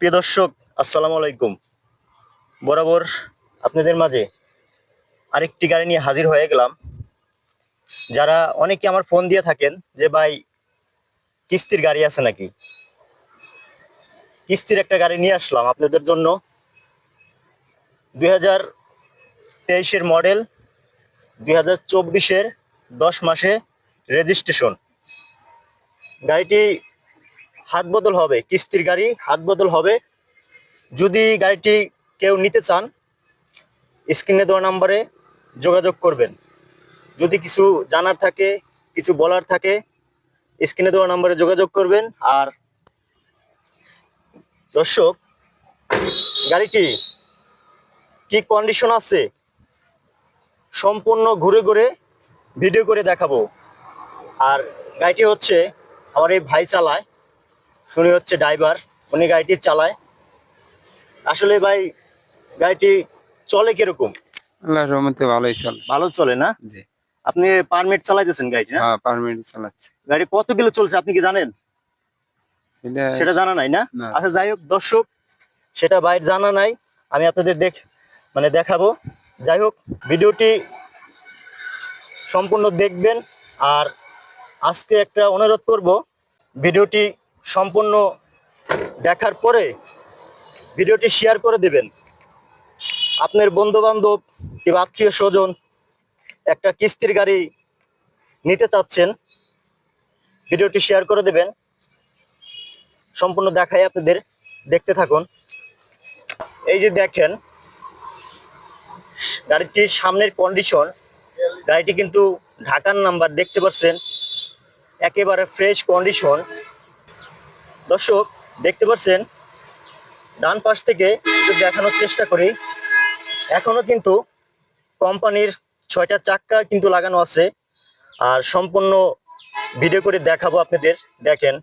প্রিয় দর্শক, আসসালামু আলাইকুম। বরাবর আপনাদের মাঝে আরেকটি গাড়ি নিয়ে হাজির হয়ে গেলাম। যারা অনেকে আমার ফোন দিয়ে থাকেন যে, ভাই, কিস্তির গাড়ি আছে নাকি? কিস্তির একটা গাড়ি নিয়ে আসলাম আপনাদের জন্য। দুই হাজার তেইশের মডেল, দুই হাজার চব্বিশের দশ মাসে রেজিস্ট্রেশন। গাড়িটি হাত বদল হবে, কিস্তির গাড়ি হাত বদল হবে। যদি গাড়িটি কেউ নিতে চান, স্ক্রিনে দেওয়া নাম্বারে যোগাযোগ করবেন। যদি কিছু জানার থাকে, কিছু বলার থাকে, স্ক্রিনে দেওয়া নাম্বারে যোগাযোগ করবেন। আর দর্শক, গাড়িটি কি কন্ডিশন আছে, সম্পূর্ণ ঘুরে ঘুরে ভিডিও করে দেখাবো। আর গাড়িটি হচ্ছে, আমার এই ভাই চালায় শুনি হচ্ছে ড্রাইভার উনি গাড়িটি চালায়। আসলে ভাই গাড়িটি চলে কীরকম? আল্লাহ রহমতে ভালোই চল। ভালো চলে না? জি। আপনি পারমিট চালাইতেছেন গাড়িটি না? হ্যাঁ পারমিট চালাচ্ছে। গাড়ি কত কিলো চলছে আপনি কি জানেন? এটা সেটা জানা নাই না? না। আচ্ছা যাই হোক দর্শক সেটা বাইরে জানা নাই। আমি আপনাদের দেখ মানে দেখাবো। যাই হোক ভিডিওটি সম্পূর্ণ দেখবেন। আর আজকে একটা অনুরোধ করব ভিডিওটি সম্পূর্ণ দেখার পরে ভিডিওটি শেয়ার করে দেবেন। আপনার বন্ধু বান্ধব কিংবা আত্মীয় স্বজন একটা কিস্তির গাড়ি নিতে চাচ্ছেন, ভিডিওটি শেয়ার করে দেবেন। সম্পূর্ণ দেখাই আপনাদের দেখতে থাকুন। এই যে দেখেন, গাড়িটির সামনের কন্ডিশন গাড়িটি কিন্তু ঢাকার নাম্বার দেখতে পাচ্ছেন। একেবারে ফ্রেশ কন্ডিশন দর্শক, দেখতে পাচ্ছেন, ডান পাশ থেকে দেখানোর চেষ্টা করি। এখনও কিন্তু কোম্পানির ছয়টা চাক্কা কিন্তু লাগানো আছে। আর সম্পূর্ণ ভিডিও করে দেখাবো আপনাদের, দেখেন,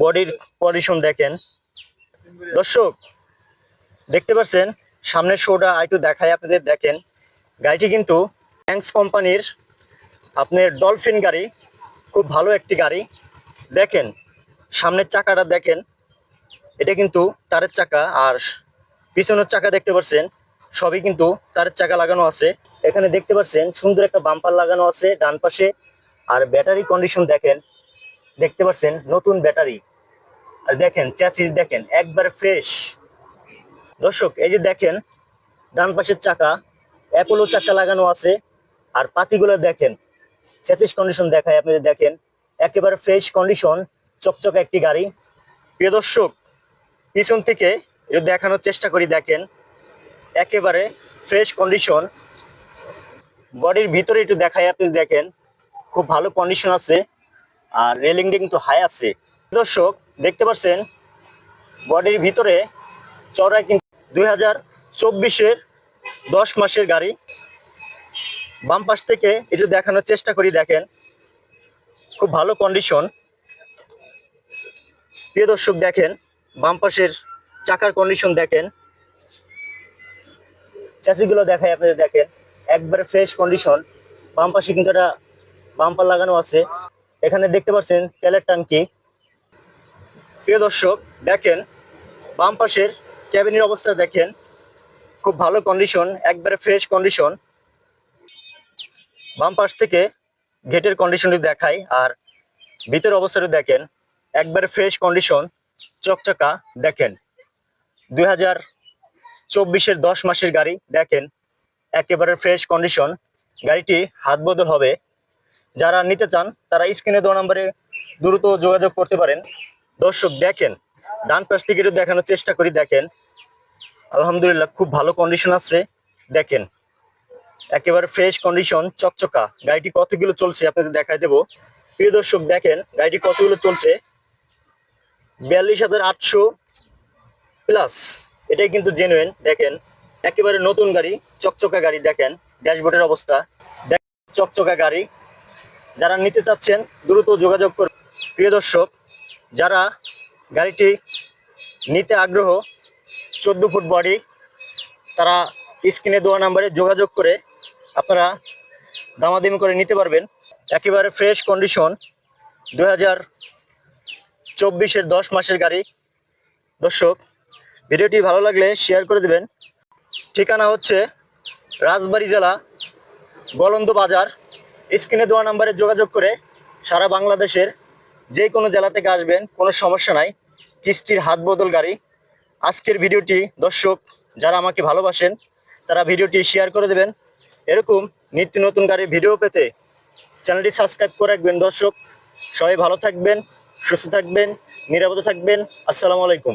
বডির কন্ডিশন দেখেন। দর্শক, দেখতে পাচ্ছেন, সামনের শোটা একটু দেখায় আপনাদের, দেখেন। গাড়িটি কিন্তু ট্যাঙ্কস কোম্পানির আপনার ডলফিন গাড়ি, খুব ভালো একটি গাড়ি। দেখেন সামনের চাকাটা দেখেন, এটা কিন্তু তারের চাকা আর পিছনের চাকা দেখতে পাচ্ছেন, সবই কিন্তু তারের চাকা লাগানো আছে। এখানে দেখতে পাচ্ছেন সুন্দর একটা বাম্পার লাগানো আছে ডান পাশে। আর ব্যাটারি কন্ডিশন দেখেন, দেখতে পাচ্ছেন নতুন ব্যাটারি। আর দেখেন চ্যাসিস দেখেন, একবারে ফ্রেশ দর্শক, এই যে দেখেন, ডান পাশের চাকা অ্যাপোলো চাকা লাগানো আছে। আর পাতিগুলো দেখেন চ্যাসিস কন্ডিশন দেখায় আপনি দেখেন, একেবারে ফ্রেশ কন্ডিশন চকচকে একটি গাড়ি। প্রিয় দর্শক, পিছন থেকে একটু দেখানোর চেষ্টা করি, দেখেন। একেবারে ফ্রেশ কন্ডিশন বডির ভিতরে একটু দেখায় আপনি দেখেন। খুব ভালো কন্ডিশন আছে, আর রেলিংটা কিন্তু হাই আছে। দর্শক, দেখতে পাচ্ছেন? বডির ভিতরে চড়াই কিন্তু দুই হাজার চব্বিশের দশ মাসের গাড়ি। বাম পাশ থেকে একটু দেখানোর চেষ্টা করি, দেখেন। খুব ভালো কন্ডিশন প্রিয় দর্শক দেখেন, বাম পাশের চাকার কন্ডিশন দেখেন। চাষিগুলো দেখায় আপনাদের দেখেন, একবারে ফ্রেশ কন্ডিশন বাম পাশে কিন্তু একটা বাম্পার লাগানো আছে। এখানে দেখতে পাচ্ছেন, তেলের ট্যাঙ্কি। প্রিয় দর্শক দেখেন, বাম পাশের ক্যাবিনের অবস্থা দেখেন। খুব ভালো কন্ডিশন একবারে ফ্রেশ কন্ডিশন বাম পাশ থেকে গেটের কন্ডিশনটি দেখাই, আর ভিতরের অবস্থাটা দেখেন। একবারে ফ্রেশ কন্ডিশন চকচকা, দেখেন। দুই হাজার চব্বিশের দশ মাসের গাড়ি, দেখেন, একেবারে ফ্রেশ কন্ডিশন গাড়িটি হাত বদল হবে। যারা নিতে চান, তারা স্ক্রিনে দেওয়া নাম্বারে দ্রুত যোগাযোগ করতে পারেন। দর্শক, দেখেন, ডান পাশ থেকে একটু দেখানোর চেষ্টা করি, দেখেন। আলহামদুলিল্লাহ, খুব ভালো কন্ডিশন আছে। দেখেন, একেবারে ফ্রেশ কন্ডিশন চকচকা। গাড়িটি কতগুলো চলছে আপনাদের দেখাই দেবো। প্রিয় দর্শক, দেখেন, গাড়িটি কতগুলো চলছে। বিয়াল্লিশ হাজার আটশো প্লাস এটাই কিন্তু জেনুইন দেখেন, একেবারে নতুন গাড়ি, চকচকা গাড়ি, দেখেন, ড্যাশবোর্ডের অবস্থা। চকচকা গাড়ি। যারা নিতে চাচ্ছেন, দ্রুত যোগাযোগ করুন প্রিয় দর্শক, যারা গাড়িটি নিতে আগ্রহ, চোদ্দ ফুট বডি তারা স্ক্রিনে দেওয়া নাম্বারে যোগাযোগ করে আপনারা দামাদামি করে নিতে পারবেন। একেবারে ফ্রেশ কন্ডিশন দু হাজার চব্বিশের দশ মাসের গাড়ি। দর্শক, ভিডিওটি ভালো লাগলে শেয়ার করে দেবেন। ঠিকানা হচ্ছে রাজবাড়ী জেলা, গলন্দ বাজার। স্ক্রিনে দেওয়া নাম্বারে যোগাযোগ করে সারা বাংলাদেশের যে কোনো জেলা থেকে আসবেন, কোনো সমস্যা নাই। কিস্তির হাত বদল গাড়ি। আজকের ভিডিওটি, দর্শক, যারা আমাকে ভালোবাসেন, তারা ভিডিওটি শেয়ার করে দেবেন। এরকম নিত্য নতুন গাড়ির ভিডিও পেতে চ্যানেলটি সাবস্ক্রাইব করে রাখবেন, দর্শক। সবাই ভালো থাকবেন। সুস্থ থাকবেন নিরাপদে থাকবেন। আসসালামু আলাইকুম।